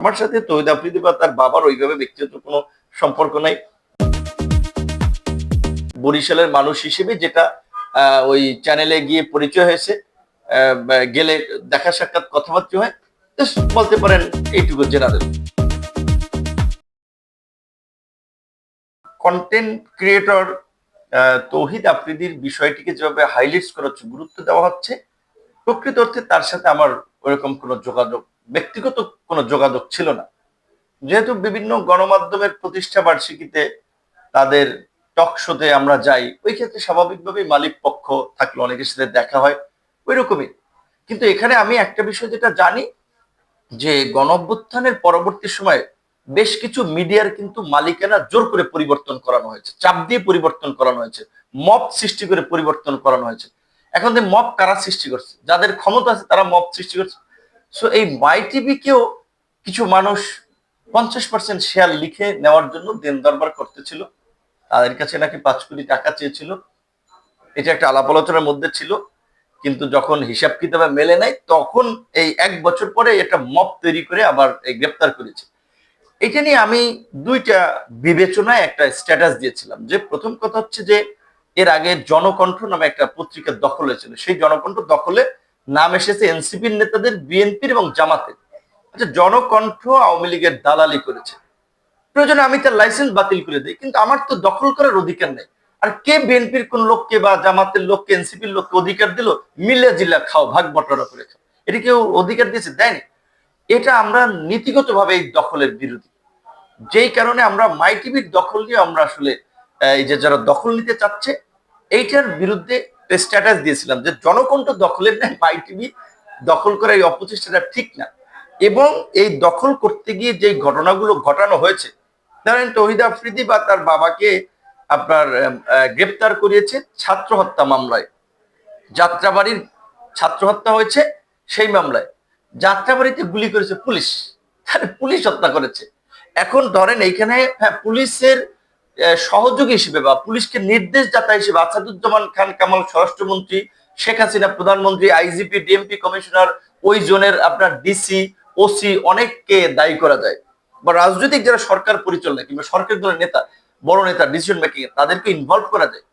আমার সাথে তহিদ আফ্রিদি বা তার বাবার ওইভাবে ব্যক্তিগত কোনো সম্পর্ক নাই। বরিশালের মানুষ হিসেবে যেটা ওই চ্যানেলে গিয়ে পরিচয় হয়েছে গেলে দেখা সাক্ষাৎ কথাবার্তা হয় বলতে পারেন এইটুকু জেনারেল কন্টেন্ট ক্রিয়েটর তৌহিদ আফ্রিদির বিষয়টিকে যেভাবে হাইলাইটস করা হচ্ছে গুরুত্ব দেওয়া হচ্ছে, প্রকৃত অর্থে তার সাথে আমার ওরকম কোনো যোগাযোগ ব্যক্তিগত কোনো যোগাযোগ ছিল না। যেহেতু বিভিন্ন গণমাধ্যমের প্রতিষ্ঠা বার্ষিকীতে তাদের টক শোতে আমরা যাই, ওই ক্ষেত্রে স্বাভাবিকভাবেই মালিক পক্ষ থাকলে অনেকের সাথে দেখা হয়, ওই রকমই। কিন্তু এখানে আমি একটা বিষয় যেটা জানি, যে গণ অভ্যুত্থানের পরবর্তী সময়ে বেশ কিছু মিডিয়ার কিন্তু মালিকানা জোর করে পরিবর্তন করানো হয়েছে, চাপ দিয়ে পরিবর্তন করানো হয়েছে মপ সৃষ্টি করে পরিবর্তন করানো হয়েছে। এখন যে মব কারা সৃষ্টি করছে? যাদের ক্ষমতা আছে তারা মপ সৃষ্টি করছে। সো এই মাই টিভিকেও কিছু মানুষ পঞ্চাশ পার্সেন্ট শেয়ার লিখে নেওয়ার জন্য দিন দরবার করতেছিল। তাদের কাছে নাকি পাঁচ কোটি টাকা চেয়েছিল। এটা একটা আলাপ আলোচনার মধ্যে ছিল। কিন্তু যখন হিসাব কিতাবে মেলে নাই, তখন এই এক বছর পরে একটা মপ তৈরি করে আবার গ্রেপ্তার করেছে। এটা নিয়ে আমি দুইটা বিবেচনায় একটা স্ট্যাটাস দিয়েছিলাম যে প্রথম কথা হচ্ছে যে, এর আগে জনকণ্ঠ নামে একটা পত্রিকার দখল হয়েছিল। সেই জনকণ্ঠ দখলে নাম এসেছে এনসিপির নেতাদের বিএনপির এবং জামাতের। আচ্ছা জনকণ্ঠ আওয়ামী লীগের দালালি করেছে। প্রয়োজনে আমি তার লাইসেন্স বাতিল করে দিই, কিন্তু আমার তো দখল করার অধিকার নেই। আর কে বিএনপির কোন লোককে বা জামাতের লোককে এনসিপির লোককে অধিকার দিল? মিলে জিল্লা খাও, ভাগ বটরা করে খাও। এটা কেউ অধিকার দিয়েছে? দেয়নি। এটা আমরা নীতিগত ভাবে এই দখলের বিরোধী। যেই কারণে আমরা মাই টিভির দখল নিয়ে আমরা আসলে এই যে যারা দখল নিতে চাচ্ছে, এইটার বিরুদ্ধে স্ট্যাটাস দিয়েছিলাম যে জনকণ্ঠ দখলের নেয় মাই টিভি দখল করা এই অপচেষ্টাটা ঠিক না। এবং এই দখল করতে গিয়ে যে ঘটনাগুলো ঘটানো হয়েছে, ধরেন তহিদ আফ্রিদি বা তার বাবাকে আপনার গ্রেপ্তার করিয়েছে ছাত্র হত্যা মামলায়। যাত্রাবাড়ির ছাত্র হত্যা হয়েছে সেই মামলায়। যাত্রাবাড়িতে গুলি করেছে পুলিশ। তাহলে পুলিশ হত্যা করেছে। এখন ধরেন এইখানে হ্যাঁ পুলিশের সহযোগী হিসেবে বা পুলিশকে নির্দেশ দাতা হিসেবে আসাদুজ্জামান খান কামাল স্বরাষ্ট্রমন্ত্রী, শেখ হাসিনা প্রধানমন্ত্রী, আইজিপি, ডিএমপি কমিশনার, ওই জোনের আপনার ডিসি, ওসি অনেককে দায়ী করা যায়। বা রাজনৈতিক যারা সরকার পরিচালনা কিংবা সরকার দলের নেতা, বড় নেতা ডিসিশন মেকিং তাদেরকে ইনভলভ করা যায়।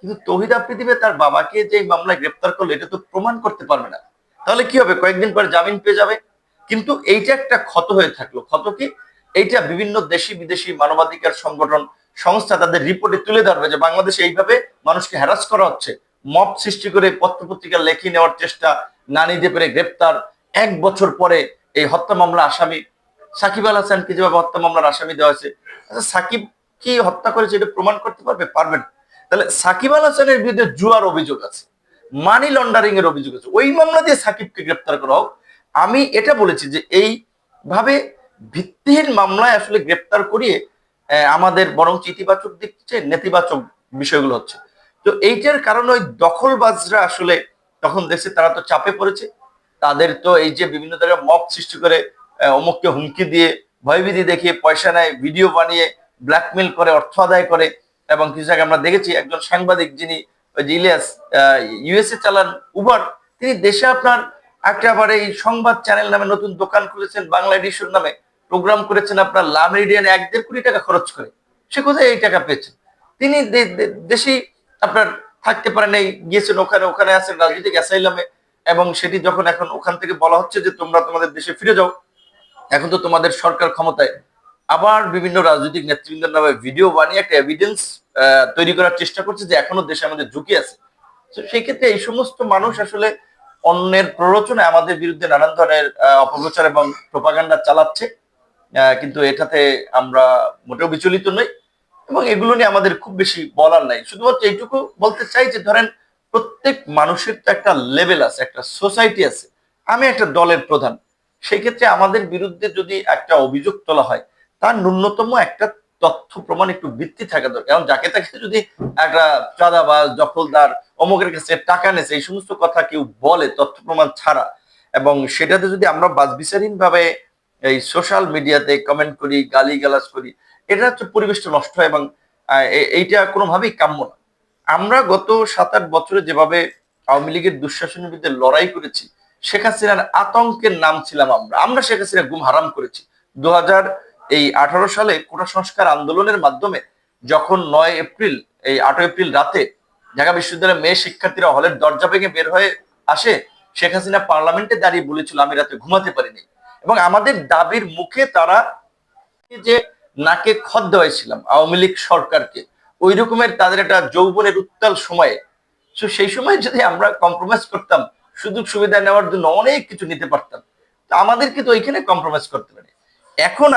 কিন্তু তহিদ আফ্রিদিবে তার বাবাকে যে মামলায় গ্রেপ্তার করল, এটা তো প্রমাণ করতে পারবে না। তাহলে কি হবে? কয়েকদিন পর জামিন পেয়ে যাবে। কিন্তু এইটা একটা ক্ষত হয়ে থাকল। ক্ষত কি? এইটা বিভিন্ন দেশি বিদেশি মানবাধিকার সংগঠন সংস্থা তাদের রিপোর্টে তুলে ধরবে যে বাংলাদেশে এইভাবে মানুষকে হ্যারাস করা হচ্ছে। মব সৃষ্টি করে পত্রপত্রিকা লেখি নেওয়ার চেষ্টা না নিতে পেরে গ্রেপ্তার, এক বছর পরে এই হত্যা মামলা আসামি, সাকিব আল হাসানকে যেভাবে হত্যা মামলার আসামি দেওয়া হয়েছে। আচ্ছা সাকিব কি হত্যা করেছে এটা প্রমাণ করতে পারবে? পারবে না তাহলে সাকিব আল হাসানের বিরুদ্ধে জুয়ার অভিযোগ আছে, মানি লন্ডারিং এর অভিযোগ আছে। ওই মামলা দিয়ে সাকিবকে গ্রেপ্তার করা হোক। আমি এটা বলেছি যে এই ভাবে ভিত্তিহীন মামলায় আসলে গ্রেপ্তার করিয়ে আমাদের বরং ইতিবাচক দিক চেয়ে নেতিবাচক বিষয়গুলো হচ্ছে। তো এইটার কারণে ওই দখলবাজরা আসলে তখন দেখছে তারা তো চাপে পড়েছে। তাদের তো এই যে বিভিন্ন জায়গায় মব সৃষ্টি করে অমুককে হুমকি দিয়ে, ভয়ভীতি দেখিয়ে পয়সা নেয়, ভিডিও বানিয়ে, ব্ল্যাকমেল করে, অর্থ আদায় করে, এবং কিছু জায়গায় আমরা দেখেছি, একজন সাংবাদিক যিনি ইলিয়াস ইউএসএ চালান উবার, তিনি দেশে আপনার একটা আবার এই সংবাদ চ্যানেল নামে নতুন দোকান খুলেছেন, বাংলা এডিশন নামে। প্রোগ্রাম করেছেন আপনার লা মেরিডিয়ান এক দেড় কোটি টাকা খরচ করে। সে কোথায় এই টাকা পেয়েছেন? তিনি দেশেই আপনার থাকতে পারেন এই গিয়েছেন ওখানে ওখানে আছেন রাজনৈতিক অ্যাসাইলামে, এবং সেটি যখন এখন ওখান থেকে বলা হচ্ছে যে তোমরা তোমাদের দেশে ফিরে যাও, এখন তো তোমাদের সরকার ক্ষমতায়। আবার বিভিন্ন রাজনৈতিক নেতৃবৃন্দের নামে ভিডিও বানিয়ে একটা এভিডেন্স তৈরি করার চেষ্টা করছে যে এখনও দেশে আমাদের ঝুঁকি আছে। তো সেই ক্ষেত্রে এই সমস্ত মানুষ আসলে অন্যের প্ররোচনায় আমাদের বিরুদ্ধে নানান ধরনের অপপ্রচার এবং প্রপাগান্ডা চালাচ্ছে। কিন্তু এটাতে আমরা মোটেও বিচলিত নই এবং এগুলো নিয়ে আমাদের খুব বেশি বলার নাই। শুধুমাত্র এইটুকু বলতে চাই যে, ধরেন প্রত্যেক মানুষের তো একটা লেভেল আছে, একটা সোসাইটি আছে। আমি একটা দলের প্রধান। সেই ক্ষেত্রে আমাদের বিরুদ্ধে যদি একটা অভিযোগ তোলা হয়, তার ন্যূনতম একটা তথ্য প্রমাণ একটু ভিত্তি থাকা দরকার। কারণ যাকে তাকে যদি একটা চাঁদাবাজ, দখলদার, অমুকের কাছে টাকা নেছে, এই সমস্ত কথা কেউ বলে তথ্য প্রমাণ ছাড়া, এবং সেটাতে যদি আমরা বাজবিচারহীন ভাবে এই সোশ্যাল মিডিয়াতে কমেন্ট করি গালি গালাজ করি, এটা হচ্ছে পরিবেশটা নষ্ট হয় এবং এইটা কোনোভাবেই কাম্য না। আমরা গত সাত আট বছরে যেভাবে আওয়ামী লীগের দুঃশাসনের বিরুদ্ধে লড়াই করেছি, শেখ হাসিনার আতঙ্কের নাম ছিলাম আমরা। আমরা শেখ হাসিনা গুম হারাম করেছি। দু হাজার এই আঠারো সালে কোটা সংস্কার আন্দোলনের মাধ্যমে যখন নয় এপ্রিল, এই আটই এপ্রিল রাতে ঢাকা বিশ্ববিদ্যালয়ের মেয়ে শিক্ষার্থীরা হলের দরজা ভেঙে বের হয়ে আসে, শেখ হাসিনা পার্লামেন্টে দাঁড়িয়ে বলেছিল, আমি রাতে ঘুমাতে পারিনি। এবং আমাদের দাবির মুখে তারা যে নাকে খদ দেওয়াইছিলাম আওয়ামী লীগ সরকারকে, ওই রকমের তাদের একটা যৌবনের উত্তাল সময়ে। তো সেই সময় যদি আমরা কম্প্রোমাইজ করতাম, সুযোগ সুবিধা নেওয়ার জন্য অনেক কিছু নিতে পারতাম, তা আমাদেরকে তো ওইখানে কম্প্রোমাইজ করতে পারে এখন